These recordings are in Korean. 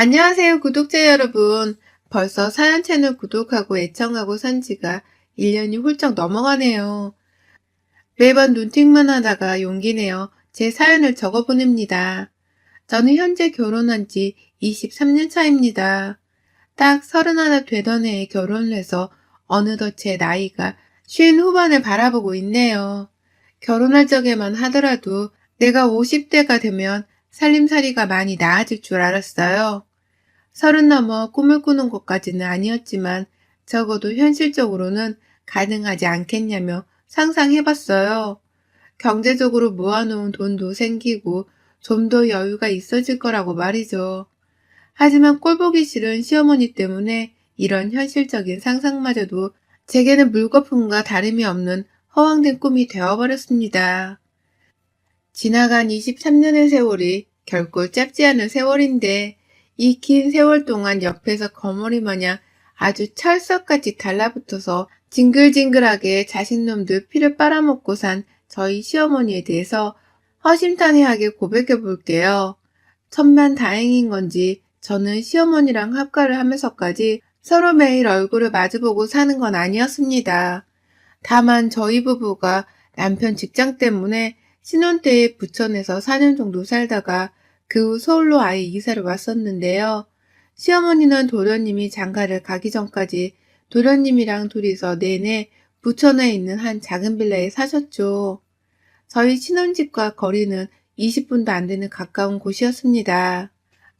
안녕하세요, 구독자 여러분. 벌써 사연 채널 구독하고 애청하고 산 지가 1년이 훌쩍 넘어가네요. 매번 눈팅만 하다가 용기 내어 제 사연을 적어 보냅니다. 저는 현재 결혼한 지 23년 차입니다. 딱 서른하나 되던 해에 결혼을 해서 어느덧 제 나이가 쉰 후반을 바라보고 있네요. 결혼할 적에만 하더라도 내가 50대가 되면 살림살이가 많이 나아질 줄 알았어요. 서른 넘어 꿈을 꾸는 것까지는 아니었지만 적어도 현실적으로는 가능하지 않겠냐며 상상해봤어요. 경제적으로 모아놓은 돈도 생기고 좀 더 여유가 있어질 거라고 말이죠. 하지만 꼴보기 싫은 시어머니 때문에 이런 현실적인 상상마저도 제게는 물거품과 다름이 없는 허황된 꿈이 되어버렸습니다. 지나간 23년의 세월이 결코 짧지 않은 세월인데 이 긴 세월 동안 옆에서 거머리 마냥 아주 철석같이 달라붙어서 징글징글하게 자식놈들 피를 빨아먹고 산 저희 시어머니에 대해서 허심탄회하게 고백해 볼게요. 천만 다행인 건지 저는 시어머니랑 합가를 하면서까지 서로 매일 얼굴을 마주보고 사는 건 아니었습니다. 다만 저희 부부가 남편 직장 때문에 신혼 때에 부천에서 4년 정도 살다가 그 후 서울로 아예 이사를 왔었는데요. 시어머니는 도련님이 장가를 가기 전까지 도련님이랑 둘이서 내내 부천에 있는 한 작은 빌라에 사셨죠. 저희 신혼집과 거리는 20분도 안 되는 가까운 곳이었습니다.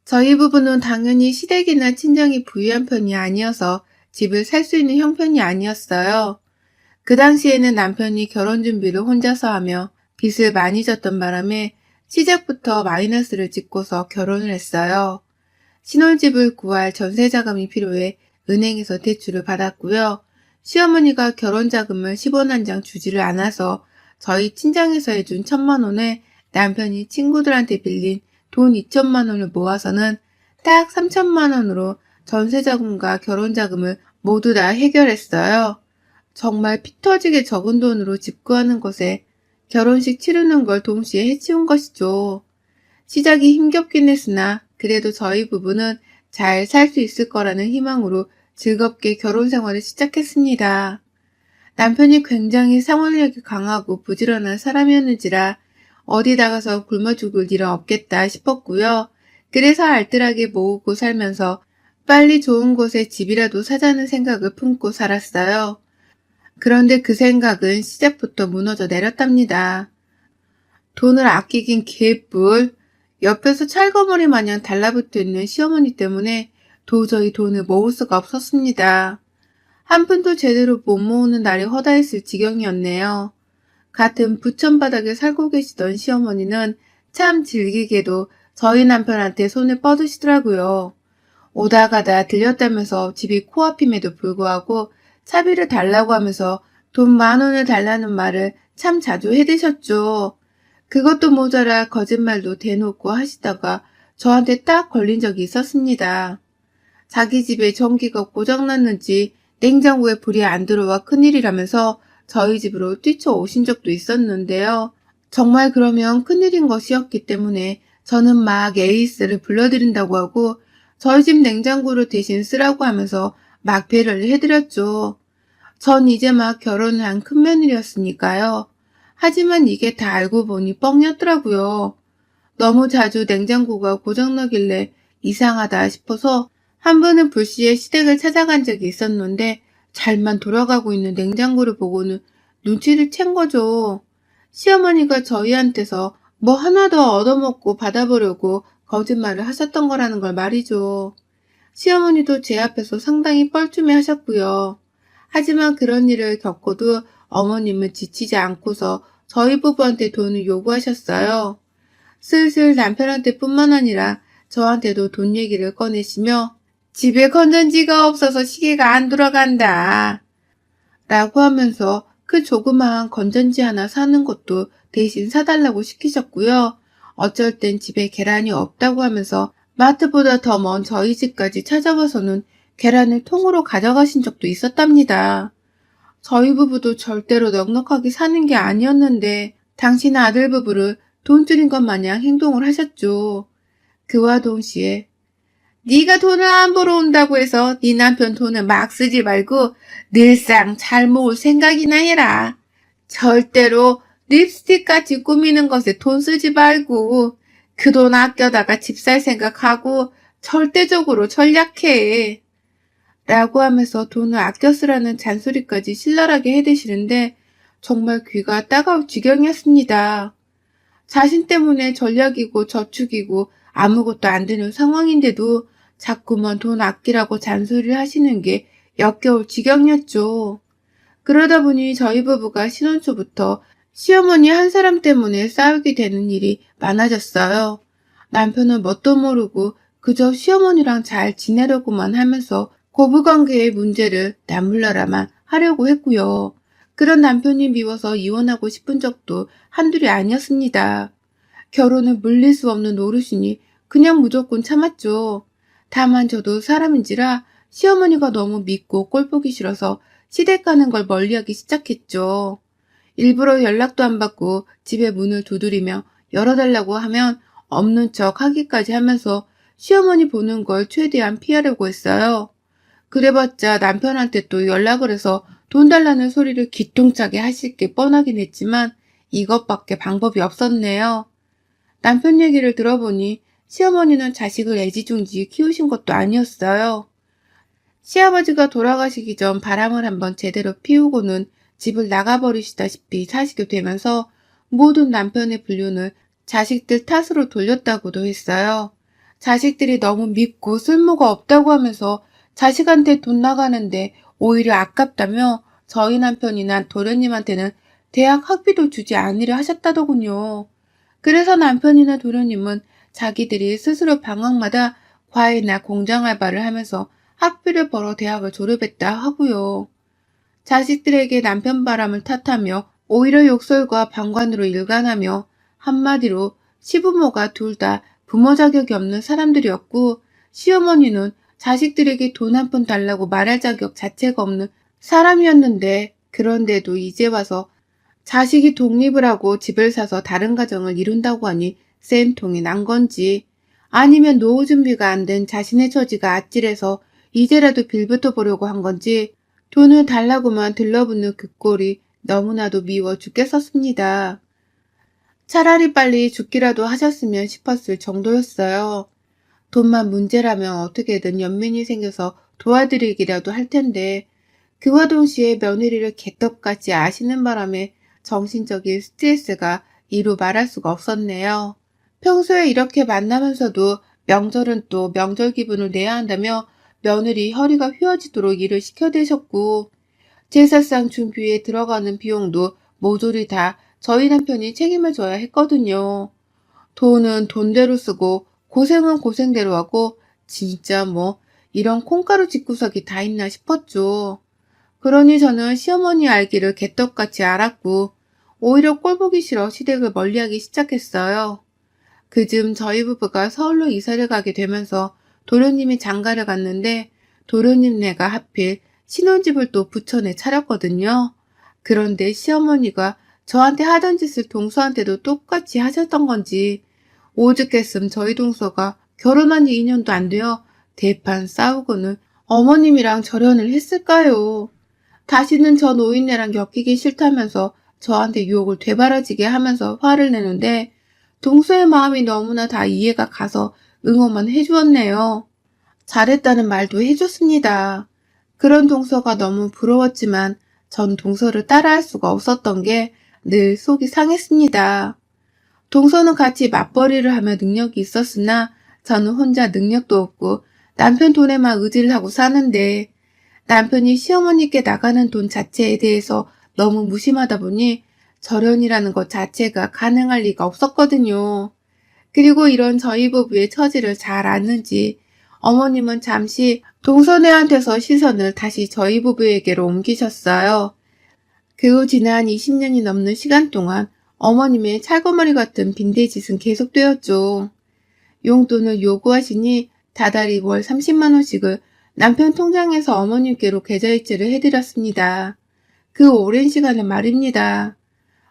저희 부부는 당연히 시댁이나 친정이 부유한 편이 아니어서 집을 살 수 있는 형편이 아니었어요. 그 당시에는 남편이 결혼 준비를 혼자서 하며 빚을 많이 졌던 바람에 시작부터 마이너스를 짓고서 결혼을 했어요. 신혼집을 구할 전세 자금이 필요해 은행에서 대출을 받았고요. 시어머니가 결혼 자금을 10원 한 장 주지를 않아서 저희 친정에서 해준 천만 원에 남편이 친구들한테 빌린 돈 2천만 원을 모아서는 딱 3천만 원으로 전세 자금과 결혼 자금을 모두 다 해결했어요. 정말 피 터지게 적은 돈으로 집 구하는 것에 결혼식 치르는 걸 동시에 해치운 것이죠. 시작이 힘겹긴 했으나 그래도 저희 부부는 잘 살 수 있을 거라는 희망으로 즐겁게 결혼 생활을 시작했습니다. 남편이 굉장히 생활력이 강하고 부지런한 사람이었는지라 어디 나가서 굶어 죽을 일은 없겠다 싶었고요. 그래서 알뜰하게 모으고 살면서 빨리 좋은 곳에 집이라도 사자는 생각을 품고 살았어요. 그런데 그 생각은 시작부터 무너져 내렸답니다. 돈을 아끼긴 개뿔. 옆에서 찰거머리 마냥 달라붙어 있는 시어머니 때문에 도저히 돈을 모을 수가 없었습니다. 한 푼도 제대로 못 모으는 날이 허다했을 지경이었네요. 같은 부천 바닥에 살고 계시던 시어머니는 참 즐기게도 저희 남편한테 손을 뻗으시더라고요. 오다 가다 들렸다면서 집이 코앞임에도 불구하고 차비를 달라고 하면서 돈 만 원을 달라는 말을 참 자주 해대셨죠. 그것도 모자라 거짓말도 대놓고 하시다가 저한테 딱 걸린 적이 있었습니다. 자기 집에 전기가 고장났는지 냉장고에 불이 안 들어와 큰일이라면서 저희 집으로 뛰쳐오신 적도 있었는데요. 정말 그러면 큰일인 것이었기 때문에 저는 막 에이스를 불러드린다고 하고 저희 집 냉장고를 대신 쓰라고 하면서 막 배려를 해드렸죠. 전 이제 막 결혼을 한 큰 며느리였으니까요. 하지만 이게 다 알고 보니 뻥이었더라고요. 너무 자주 냉장고가 고장나길래 이상하다 싶어서 한 번은 불시에 시댁을 찾아간 적이 있었는데 잘만 돌아가고 있는 냉장고를 보고는 눈치를 챈 거죠. 시어머니가 저희한테서 뭐 하나 더 얻어먹고 받아보려고 거짓말을 하셨던 거라는 걸 말이죠. 시어머니도 제 앞에서 상당히 뻘쭘해 하셨고요. 하지만 그런 일을 겪고도 어머님은 지치지 않고서 저희 부부한테 돈을 요구하셨어요. 슬슬 남편한테 뿐만 아니라 저한테도 돈 얘기를 꺼내시며 집에 건전지가 없어서 시계가 안 돌아간다. 라고 하면서 그 조그마한 건전지 하나 사는 것도 대신 사달라고 시키셨고요. 어쩔 땐 집에 계란이 없다고 하면서 마트보다 더 먼 저희 집까지 찾아와서는 계란을 통으로 가져가신 적도 있었답니다. 저희 부부도 절대로 넉넉하게 사는 게 아니었는데 당신 아들 부부를 돈 줄인 것 마냥 행동을 하셨죠. 그와 동시에 네가 돈을 안 벌어온다고 해서 네 남편 돈을 막 쓰지 말고 늘상 잘 모을 생각이나 해라. 절대로 립스틱같이 꾸미는 것에 돈 쓰지 말고 그 돈 아껴다가 집 살 생각하고 절대적으로 전략해. 라고 하면서 돈을 아껴 쓰라는 잔소리까지 신랄하게 해대시는데 정말 귀가 따가울 지경이었습니다. 자신 때문에 전략이고 저축이고 아무것도 안 되는 상황인데도 자꾸만 돈 아끼라고 잔소리를 하시는 게 역겨울 지경이었죠. 그러다 보니 저희 부부가 신혼 초부터 시어머니 한 사람 때문에 싸우게 되는 일이 많아졌어요. 남편은 뭣도 모르고 그저 시어머니랑 잘 지내려고만 하면서 고부관계의 문제를 남물러라만 하려고 했고요. 그런 남편이 미워서 이혼하고 싶은 적도 한둘이 아니었습니다. 결혼을 물릴 수 없는 노릇이니 그냥 무조건 참았죠. 다만 저도 사람인지라 시어머니가 너무 믿고 꼴 보기 싫어서 시댁 가는 걸 멀리하기 시작했죠. 일부러 연락도 안 받고 집에 문을 두드리며 열어달라고 하면 없는 척 하기까지 하면서 시어머니 보는 걸 최대한 피하려고 했어요. 그래봤자 남편한테 또 연락을 해서 돈 달라는 소리를 기똥차게 하실 게 뻔하긴 했지만 이것밖에 방법이 없었네요. 남편 얘기를 들어보니 시어머니는 자식을 애지중지 키우신 것도 아니었어요. 시아버지가 돌아가시기 전 바람을 한번 제대로 피우고는 집을 나가버리시다시피 사시게 되면서 모든 남편의 불륜을 자식들 탓으로 돌렸다고도 했어요. 자식들이 너무 밉고 쓸모가 없다고 하면서 자식한테 돈 나가는데 오히려 아깝다며 저희 남편이나 도련님한테는 대학 학비도 주지 않으려 하셨다더군요. 그래서 남편이나 도련님은 자기들이 스스로 방학마다 과외나 공장 알바를 하면서 학비를 벌어 대학을 졸업했다 하고요. 자식들에게 남편 바람을 탓하며 오히려 욕설과 방관으로 일관하며 한마디로 시부모가 둘 다 부모 자격이 없는 사람들이었고 시어머니는 자식들에게 돈 한 푼 달라고 말할 자격 자체가 없는 사람이었는데 그런데도 이제 와서 자식이 독립을 하고 집을 사서 다른 가정을 이룬다고 하니 쌤통이 난 건지 아니면 노후 준비가 안 된 자신의 처지가 아찔해서 이제라도 빌부터 보려고 한 건지 돈을 달라고만 들러붙는 그 꼴이 너무나도 미워 죽겠었습니다. 차라리 빨리 죽기라도 하셨으면 싶었을 정도였어요. 돈만 문제라면 어떻게든 연민이 생겨서 도와드리기라도 할 텐데 그와 동시에 며느리를 개떡같이 아시는 바람에 정신적인 스트레스가 이루 말할 수가 없었네요. 평소에 이렇게 만나면서도 명절은 또 명절 기분을 내야 한다며 며느리 허리가 휘어지도록 일을 시켜대셨고 제사상 준비에 들어가는 비용도 모조리 다 저희 남편이 책임을 져야 했거든요. 돈은 돈대로 쓰고 고생은 고생대로 하고 진짜 뭐 이런 콩가루 집구석이 다 있나 싶었죠. 그러니 저는 시어머니 알기를 개떡같이 알았고 오히려 꼴보기 싫어 시댁을 멀리하기 시작했어요. 그즘 저희 부부가 서울로 이사를 가게 되면서 도련님이 장가를 갔는데 도련님네가 하필 신혼집을 또 부천에 차렸거든요. 그런데 시어머니가 저한테 하던 짓을 동서한테도 똑같이 하셨던 건지 오죽했음 저희 동서가 결혼한 지 2년도 안 되어 대판 싸우고는 어머님이랑 절연을 했을까요? 다시는 저 노인네랑 엮이기 싫다면서 저한테 유혹을 되바라지게 하면서 화를 내는데 동서의 마음이 너무나 다 이해가 가서 응원만 해주었네요. 잘했다는 말도 해줬습니다. 그런 동서가 너무 부러웠지만 전 동서를 따라할 수가 없었던 게 늘 속이 상했습니다. 동서는 같이 맞벌이를 하며 능력이 있었으나 저는 혼자 능력도 없고 남편 돈에만 의지를 하고 사는데 남편이 시어머니께 나가는 돈 자체에 대해서 너무 무심하다 보니 절연이라는 것 자체가 가능할 리가 없었거든요. 그리고 이런 저희 부부의 처지를 잘 아는지 어머님은 잠시 동서네한테서 시선을 다시 저희 부부에게로 옮기셨어요. 그 후 지난 20년이 넘는 시간 동안 어머님의 찰거머리 같은 빈대짓은 계속되었죠. 용돈을 요구하시니 다달이 월 30만원씩을 남편 통장에서 어머님께로 계좌이체를 해드렸습니다. 그 오랜 시간을 말입니다.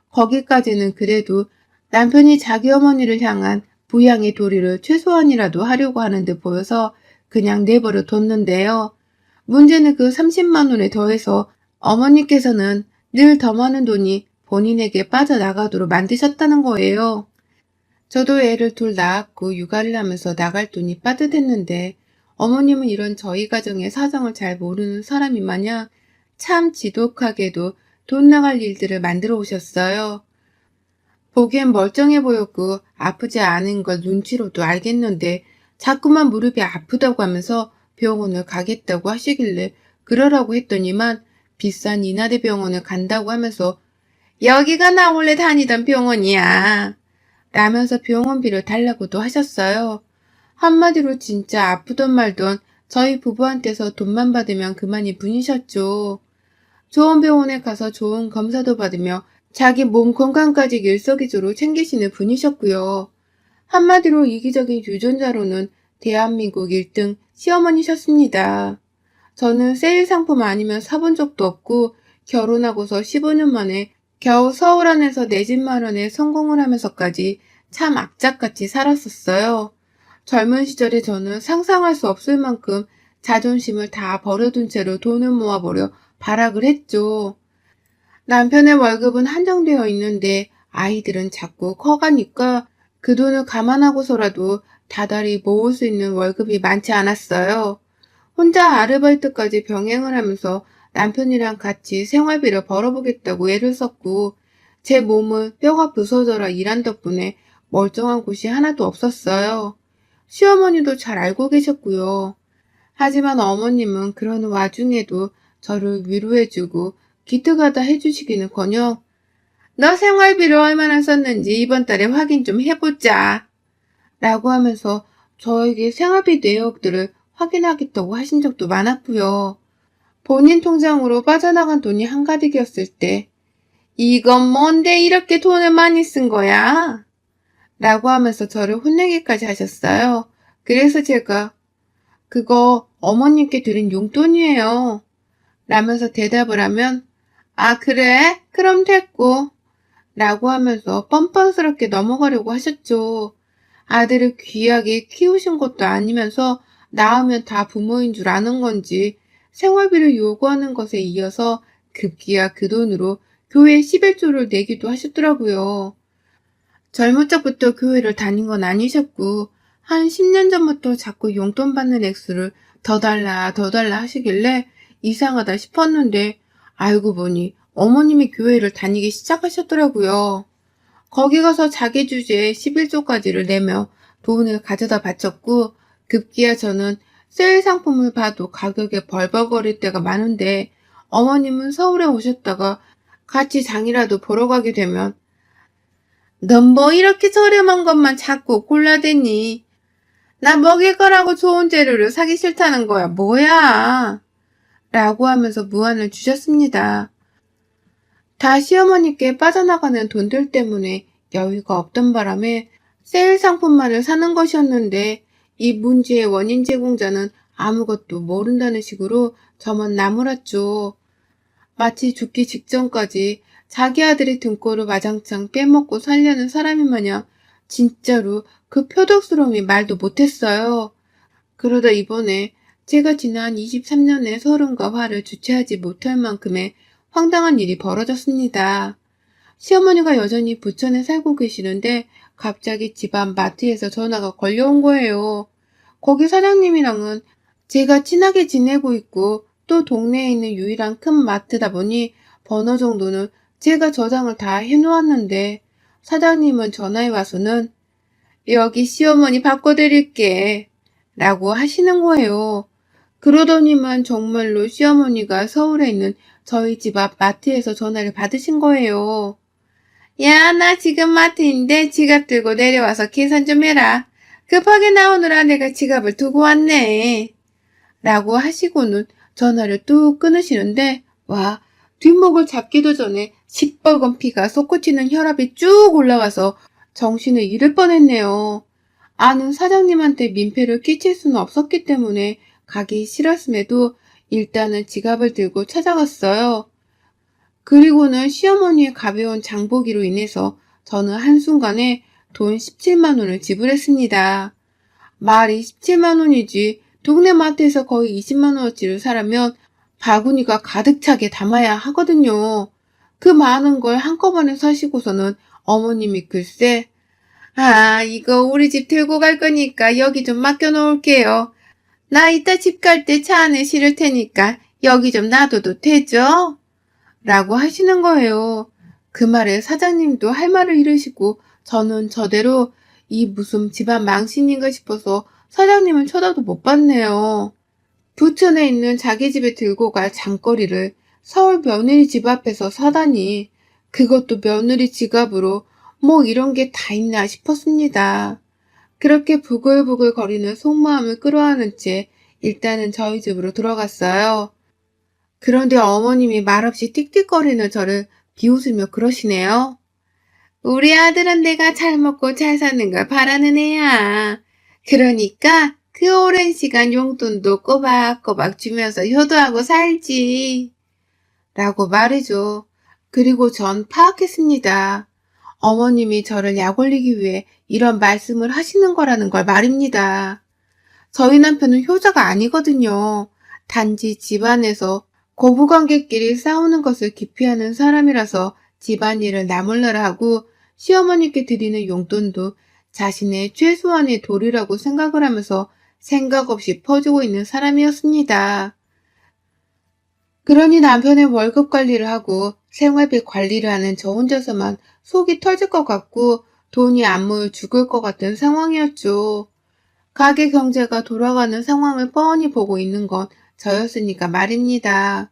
거기까지는 그래도 남편이 자기 어머니를 향한 부양의 도리를 최소한이라도 하려고 하는 듯 보여서 그냥 내버려 뒀는데요. 문제는 그 30만 원에 더해서 어머니께서는 늘 더 많은 돈이 본인에게 빠져나가도록 만드셨다는 거예요. 저도 애를 둘 낳았고 육아를 하면서 나갈 돈이 빠듯했는데 어머님은 이런 저희 가정의 사정을 잘 모르는 사람이 마냥 참 지독하게도 돈 나갈 일들을 만들어 오셨어요. 보기엔 멀쩡해 보였고 아프지 않은 걸 눈치로도 알겠는데 자꾸만 무릎이 아프다고 하면서 병원을 가겠다고 하시길래 그러라고 했더니만 비싼 이나대 병원을 간다고 하면서 여기가 나 원래 다니던 병원이야. 라면서 병원비를 달라고도 하셨어요. 한마디로 진짜 아프던 말던 저희 부부한테서 돈만 받으면 그만이 분이셨죠. 좋은 병원에 가서 좋은 검사도 받으며 자기 몸 건강까지 일석이조로 챙기시는 분이셨고요. 한마디로 이기적인 유전자로는 대한민국 1등 시어머니셨습니다. 저는 세일 상품 아니면 사본 적도 없고 결혼하고서 15년 만에 겨우 서울 안에서 내 집 마련에 성공을 하면서까지 참 악착같이 살았었어요. 젊은 시절에 저는 상상할 수 없을 만큼 자존심을 다 버려둔 채로 돈을 모아보려 발악을 했죠. 남편의 월급은 한정되어 있는데 아이들은 자꾸 커가니까 그 돈을 감안하고서라도 다달이 모을 수 있는 월급이 많지 않았어요. 혼자 아르바이트까지 병행을 하면서 남편이랑 같이 생활비를 벌어보겠다고 애를 썼고 제 몸은 뼈가 부서져라 일한 덕분에 멀쩡한 곳이 하나도 없었어요. 시어머니도 잘 알고 계셨고요. 하지만 어머님은 그러는 와중에도 저를 위로해주고 기특하다 해주시기는 커녕 너 생활비를 얼마나 썼는지 이번 달에 확인 좀 해보자. 라고 하면서 저에게 생활비 내역들을 확인하겠다고 하신 적도 많았고요. 본인 통장으로 빠져나간 돈이 한가득이었을 때 이건 뭔데 이렇게 돈을 많이 쓴 거야? 라고 하면서 저를 혼내기까지 하셨어요. 그래서 제가 그거 어머님께 드린 용돈이에요. 라면서 대답을 하면 아 그래? 그럼 됐고 라고 하면서 뻔뻔스럽게 넘어가려고 하셨죠. 아들을 귀하게 키우신 것도 아니면서 낳으면 다 부모인 줄 아는 건지 생활비를 요구하는 것에 이어서 급기야 그 돈으로 교회 11조를 내기도 하셨더라고요. 젊은 적부터 교회를 다닌 건 아니셨고 한 10년 전부터 자꾸 용돈 받는 액수를 더 달라 더 달라 하시길래 이상하다 싶었는데 알고 보니 어머님이 교회를 다니기 시작하셨더라고요. 거기 가서 자기 주제에 11조까지를 내며 돈을 가져다 바쳤고 급기야 저는 세일 상품을 봐도 가격에 벌벌거릴 때가 많은데 어머님은 서울에 오셨다가 같이 장이라도 보러 가게 되면 넌 뭐 이렇게 저렴한 것만 자꾸 골라대니? 나 먹일 거라고 좋은 재료를 사기 싫다는 거야. 뭐야 라고 하면서 무안을 주셨습니다. 다 시어머니께 빠져나가는 돈들 때문에 여유가 없던 바람에 세일 상품만을 사는 것이었는데 이 문제의 원인 제공자는 아무것도 모른다는 식으로 저만 나무랐죠. 마치 죽기 직전까지 자기 아들의 등골을 와장창 빼먹고 살려는 사람이 마냥 진짜로 그 표독스러움이 말도 못했어요. 그러다 이번에 제가 지난 23년의 서름과 화를 주체하지 못할 만큼의 황당한 일이 벌어졌습니다. 시어머니가 여전히 부천에 살고 계시는데 갑자기 집안 마트에서 전화가 걸려온 거예요. 거기 사장님이랑은 제가 친하게 지내고 있고 또 동네에 있는 유일한 큰 마트다 보니 번호 정도는 제가 저장을 다 해놓았는데 사장님은 전화에 와서는 여기 시어머니 바꿔드릴게 라고 하시는 거예요. 그러더니만 정말로 시어머니가 서울에 있는 저희 집 앞 마트에서 전화를 받으신 거예요. 야, 나 지금 마트인데 지갑 들고 내려와서 계산 좀 해라. 급하게 나오느라 내가 지갑을 두고 왔네. 라고 하시고는 전화를 뚝 끊으시는데, 와, 뒷목을 잡기도 전에 시뻘건 피가 솟구치는 혈압이 쭉 올라와서 정신을 잃을 뻔했네요. 아는 사장님한테 민폐를 끼칠 수는 없었기 때문에 가기 싫었음에도 일단은 지갑을 들고 찾아갔어요. 그리고는 시어머니의 가벼운 장보기로 인해서 저는 한순간에 돈 17만 원을 지불했습니다. 말이 17만 원이지 동네 마트에서 거의 20만 원어치를 사려면 바구니가 가득 차게 담아야 하거든요. 그 많은 걸 한꺼번에 사시고서는 어머님이 글쎄, 아, 이거 우리 집 들고 갈 거니까 여기 좀 맡겨 놓을게요. 나 이따 집 갈 때 차 안에 실을 테니까 여기 좀 놔둬도 되죠? 라고 하시는 거예요. 그 말에 사장님도 할 말을 잃으시고 저는 저대로 이 무슨 집안 망신인가 싶어서 사장님을 쳐다도 못 봤네요. 부천에 있는 자기 집에 들고 갈 장거리를 서울 며느리 집 앞에서 사다니 그것도 며느리 지갑으로 뭐 이런 게 다 있나 싶었습니다. 그렇게 부글부글 거리는 속마음을 끌어안은 채 일단은 저희 집으로 들어갔어요. 그런데 어머님이 말없이 틱틱거리는 저를 비웃으며 그러시네요. 우리 아들은 내가 잘 먹고 잘 사는 걸 바라는 애야. 그러니까 그 오랜 시간 용돈도 꼬박꼬박 주면서 효도하고 살지. 라고 말이죠. 그리고 전 파악했습니다. 어머님이 저를 약 올리기 위해 이런 말씀을 하시는 거라는 걸 말입니다. 저희 남편은 효자가 아니거든요. 단지 집안에서 고부관계끼리 싸우는 것을 기피하는 사람이라서 집안일을 나몰라라 하고 시어머니께 드리는 용돈도 자신의 최소한의 도리라고 생각을 하면서 생각 없이 퍼주고 있는 사람이었습니다. 그러니 남편의 월급 관리를 하고 생활비 관리를 하는 저 혼자서만 속이 터질 것 같고 돈이 안 모여 죽을 것 같은 상황이었죠. 가게 경제가 돌아가는 상황을 뻔히 보고 있는 건 저였으니까 말입니다.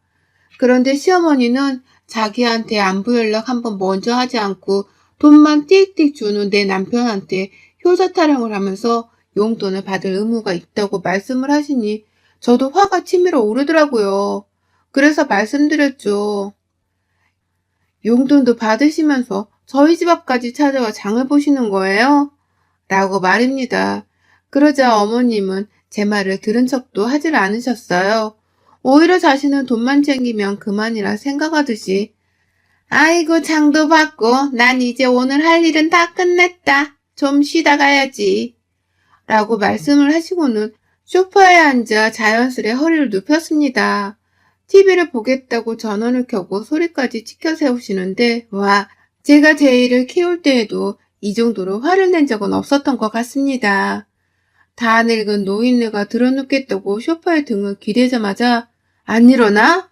그런데 시어머니는 자기한테 안부 연락 한번 먼저 하지 않고 돈만 띡띡 주는 내 남편한테 효자 타령을 하면서 용돈을 받을 의무가 있다고 말씀을 하시니 저도 화가 치밀어 오르더라고요. 그래서 말씀드렸죠. 용돈도 받으시면서 저희 집 앞까지 찾아와 장을 보시는 거예요? 라고 말입니다. 그러자 어머님은 제 말을 들은 척도 하질 않으셨어요. 오히려 자신은 돈만 챙기면 그만이라 생각하듯이 아이고 장도 받고 난 이제 오늘 할 일은 다 끝냈다. 좀 쉬다 가야지. 라고 말씀을 하시고는 소파에 앉아 자연스레 허리를 눕혔습니다. TV를 보겠다고 전원을 켜고 소리까지 치켜 세우시는데 와 제가 제 일을 키울 때에도 이 정도로 화를 낸 적은 없었던 것 같습니다. 다 늙은 노인네가 들어눕겠다고 소파에 등을 기대자마자 안 일어나?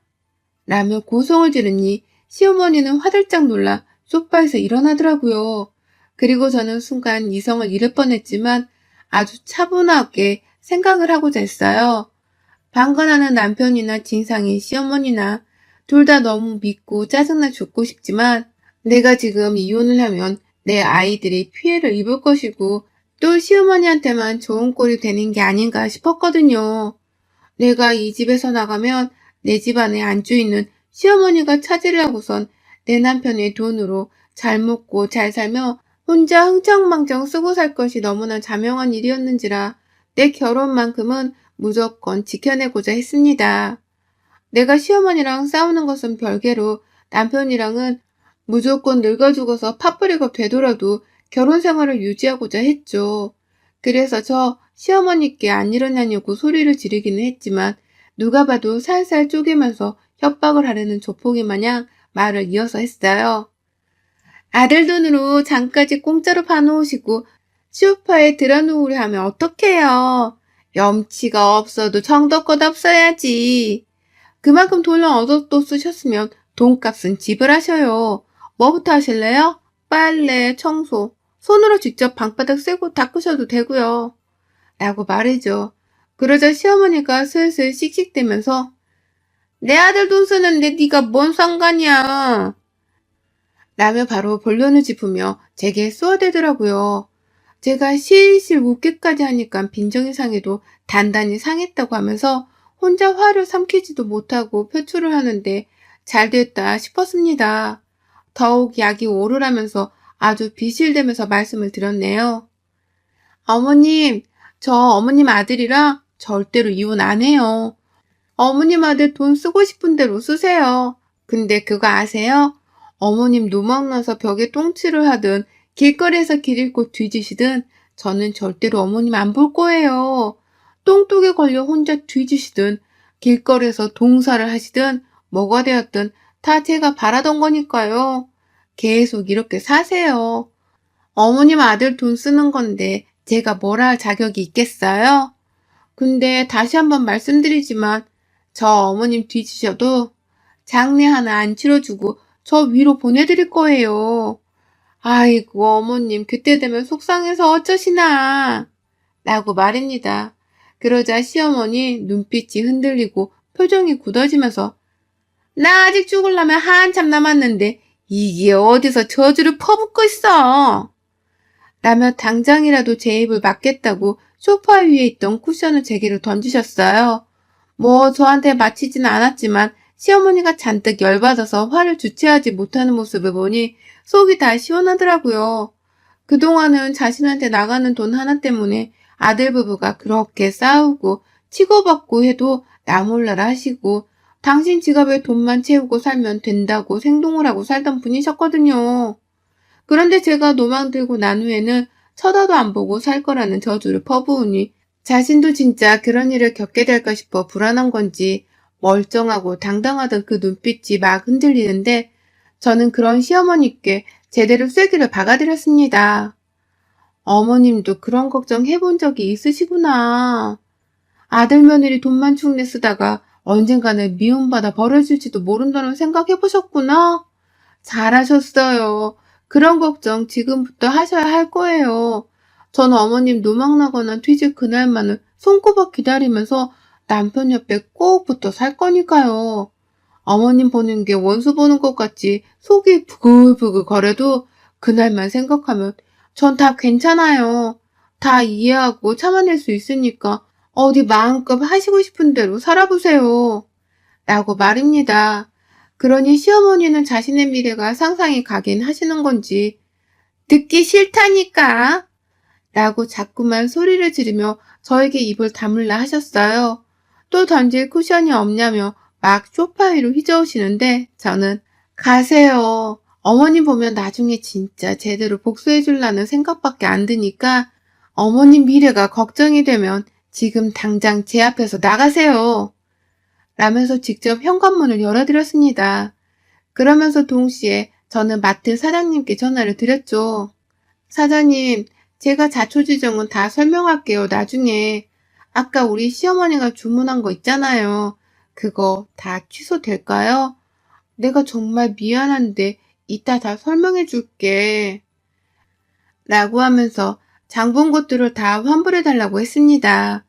라며 고성을 지르니 시어머니는 화들짝 놀라 소파에서 일어나더라고요. 그리고 저는 순간 이성을 잃을 뻔했지만 아주 차분하게 생각을 하고자 했어요. 방관하는 남편이나 진상인 시어머니나 둘 다 너무 믿고 짜증나 죽고 싶지만 내가 지금 이혼을 하면 내 아이들이 피해를 입을 것이고 또 시어머니한테만 좋은 꼴이 되는 게 아닌가 싶었거든요. 내가 이 집에서 나가면 내 집안에 안주 있는 시어머니가 하고선 내 남편의 돈으로 잘 먹고 잘 살며 혼자 흥청망청 쓰고 살 것이 너무나 자명한 일이었는지라 내 결혼만큼은 무조건 지켜내고자 했습니다. 내가 시어머니랑 싸우는 것은 별개로 남편이랑은 무조건 늙어 죽어서 파뿌리가 되더라도 결혼 생활을 유지하고자 했죠. 그래서 저 시어머니께 안 일어나냐고 소리를 지르기는 했지만 누가 봐도 살살 쪼개면서 협박을 하려는 조폭이 마냥 말을 이어서 했어요. 아들 돈으로 장까지 공짜로 파놓으시고 소파에 드러누우려 하면 어떡해요. 염치가 없어도 정도껏 없어야지. 그만큼 돈을 얻어 또 쓰셨으면 돈값은 지불하셔요. 뭐부터 하실래요? 빨래, 청소. 손으로 직접 방바닥 쓸고 닦으셔도 되고요. 라고 말이죠. 그러자 시어머니가 슬슬 씩씩대면서 내 아들 돈 쓰는데 네가 뭔 상관이야. 라며 바로 본론을 짚으며 제게 쏘아대더라고요. 제가 실실 웃기까지 하니까 빈정이 상해도 단단히 상했다고 하면서 혼자 화를 삼키지도 못하고 표출을 하는데 잘 됐다 싶었습니다. 더욱 약이 오르라면서 아주 비실대면서 말씀을 드렸네요. 어머님, 저 어머님 아들이랑 절대로 이혼 안 해요. 어머님 아들 돈 쓰고 싶은 대로 쓰세요. 근데 그거 아세요? 어머님 노망나서 벽에 똥칠을 하든 길거리에서 길 잃고 뒤지시든 저는 절대로 어머님 안 볼 거예요. 똥독에 걸려 혼자 뒤지시든 길거리에서 동사를 하시든 뭐가 되었든 다 제가 바라던 거니까요. 계속 이렇게 사세요. 어머님 아들 돈 쓰는 건데 제가 뭐라 할 자격이 있겠어요? 근데 다시 한번 말씀드리지만 저 어머님 뒤지셔도 장례 하나 안 치러주고 저 위로 보내드릴 거예요. 아이고 어머님 그때 되면 속상해서 어쩌시나 라고 말입니다. 그러자 시어머니 눈빛이 흔들리고 표정이 굳어지면서 나 아직 죽을라면 한참 남았는데 이게 어디서 저주를 퍼붓고 있어. 라며 당장이라도 제 입을 막겠다고 소파 위에 있던 쿠션을 제게로 던지셨어요. 뭐 저한테 맞히지는 않았지만 시어머니가 잔뜩 열받아서 화를 주체하지 못하는 모습을 보니 속이 다 시원하더라고요. 그동안은 자신한테 나가는 돈 하나 때문에 아들 부부가 그렇게 싸우고 치고받고 해도 나 몰라라 하시고 당신 지갑에 돈만 채우고 살면 된다고 생동을 하고 살던 분이셨거든요. 그런데 제가 노망 들고 난 후에는 쳐다도 안 보고 살 거라는 저주를 퍼부으니 자신도 진짜 그런 일을 겪게 될까 싶어 불안한 건지 멀쩡하고 당당하던 그 눈빛이 막 흔들리는데 저는 그런 시어머니께 제대로 쐐기를 박아드렸습니다. 어머님도 그런 걱정 해본 적이 있으시구나. 아들 며느리 돈만 축내 쓰다가 언젠가는 미움받아 버려질지도 모른다는 생각 해보셨구나. 잘하셨어요. 그런 걱정 지금부터 하셔야 할 거예요. 저는 어머님 노망나거나 뒤질 그날만을 손꼽아 기다리면서 남편 옆에 꼭 붙어 살 거니까요. 어머님 보는 게 원수 보는 것 같지 속이 부글부글 거려도 그날만 생각하면 전 다 괜찮아요. 다 이해하고 참아낼 수 있으니까 어디 마음껏 하시고 싶은 대로 살아보세요. 라고 말입니다. 그러니 시어머니는 자신의 미래가 상상이 가긴 하시는 건지 듣기 싫다니까 라고 자꾸만 소리를 지르며 저에게 입을 다물라 하셨어요. 또 던질 쿠션이 없냐며 막 소파 위로 휘저으시는데 저는 가세요. 어머님 보면 나중에 진짜 제대로 복수해 줄라는 생각밖에 안 드니까 어머님 미래가 걱정이 되면 지금 당장 제 앞에서 나가세요. 라면서 직접 현관문을 열어드렸습니다. 그러면서 동시에 저는 마트 사장님께 전화를 드렸죠. 사장님, 제가 자초지종은 다 설명할게요, 나중에. 아까 우리 시어머니가 주문한 거 있잖아요. 그거 다 취소될까요? 내가 정말 미안한데 이따 다 설명해 줄게. 라고 하면서 장본 것들을 다 환불해 달라고 했습니다.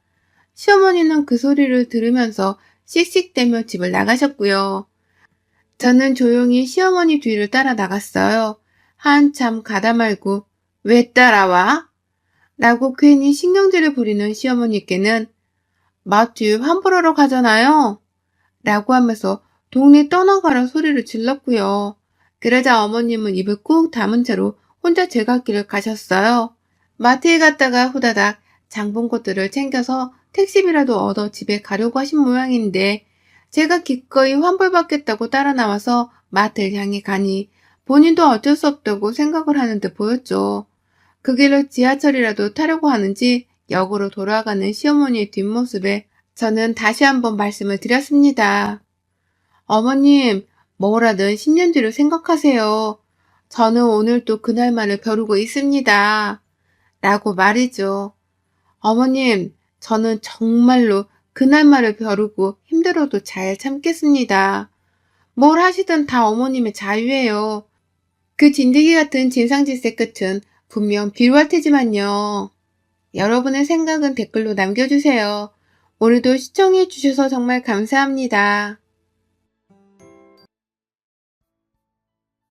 시어머니는 그 소리를 들으면서 씩씩대며 집을 나가셨고요. 저는 조용히 시어머니 뒤를 따라 나갔어요. 한참 가다 말고 왜 따라와? 라고 괜히 신경질을 부리는 시어머니께는 마트 환불하러 가잖아요. 라고 하면서 동네 떠나가라 소리를 질렀고요. 그러자 어머님은 입을 꾹 다문 채로 혼자 제갓길을 가셨어요. 마트에 갔다가 후다닥 장본 것들을 챙겨서 택시비라도 얻어 집에 가려고 하신 모양인데 제가 기꺼이 환불받겠다고 따라 나와서 마트를 향해 가니 본인도 어쩔 수 없다고 생각을 하는 듯 보였죠. 그 길을 지하철이라도 타려고 하는지 역으로 돌아가는 시어머니의 뒷모습에 저는 다시 한번 말씀을 드렸습니다. 어머님, 뭐라든 10년 뒤를 생각하세요. 저는 오늘 또 그날만을 벼르고 있습니다. 라고 말이죠. 어머님, 저는 정말로 그날만을 벼르고 힘들어도 잘 참겠습니다. 뭘 하시든 다 어머님의 자유예요. 그 진드기 같은 진상짓의 끝은 분명 비루할 테지만요. 여러분의 생각은 댓글로 남겨주세요. 오늘도 시청해주셔서 정말 감사합니다.